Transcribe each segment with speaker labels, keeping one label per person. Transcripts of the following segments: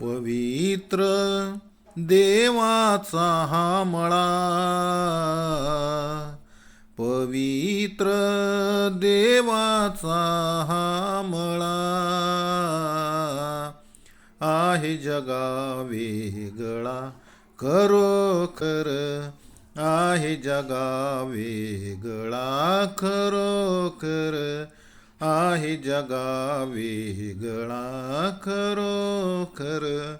Speaker 1: पवित्र देवाचा हा मळा. पवित्र देवाचा हा मळा. आहे जगा वेगळा खरोखर आहे जगा वेगळा खरोखर आहे जगा वेगळा खरोखर.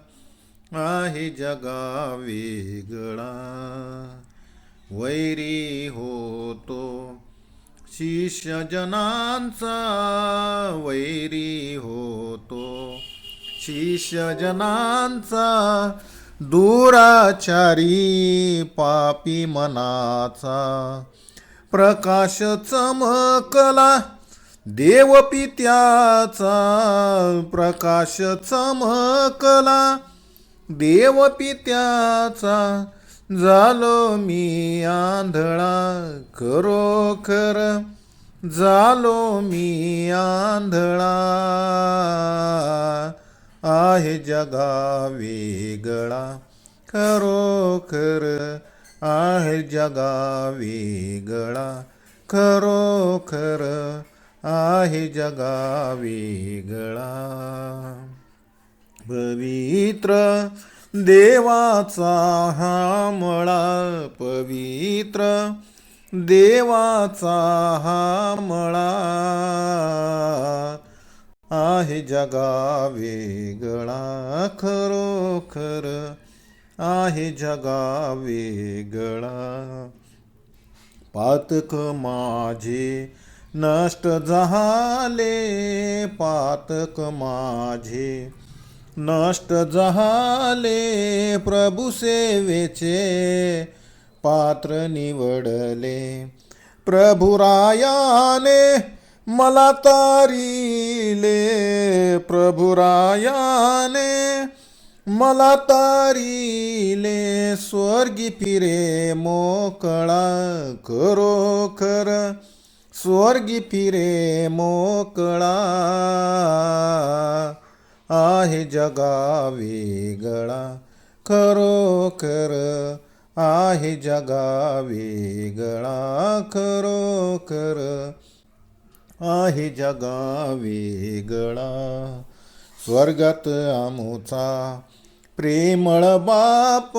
Speaker 1: आहे जगा वेगळा वैरी होतो शिष्य जनांचा. वैरी होतो शिष्य जनांचा. दुराचारी पापी मनाचा. प्रकाश चमकला देवपित्याचा प्रकाश चमकला देवपित्याचा झालो मी आंधळा खरोखर. झालो मी आंधळा. आहे जगा वेगळा खरोखर. आहे जगा वेगळा खरोखर. आहे जगा वेगळा पवित्र देवाचा हा मळा पवित्र देवाचा हा मळा आहे जगा वेगळा खरोखर आहे जगा वेगळा पातक माझे नष्ट झाले पातक माझे. नष्ट झाले प्रभू सेवेचे. पात्र निवडले. प्रभुरायाने मला तारिले. प्रभुरायाने मला तारिले. स्वर्गी फिरे मोकळा खरोखर स्वर्गी फिरे मोकळा आहे जगा वेगळा खरोखर आहे जगा वेगळा खरोखर आहे जगा वेगळा. स्वर्गात आमोचा प्रेमळ बाप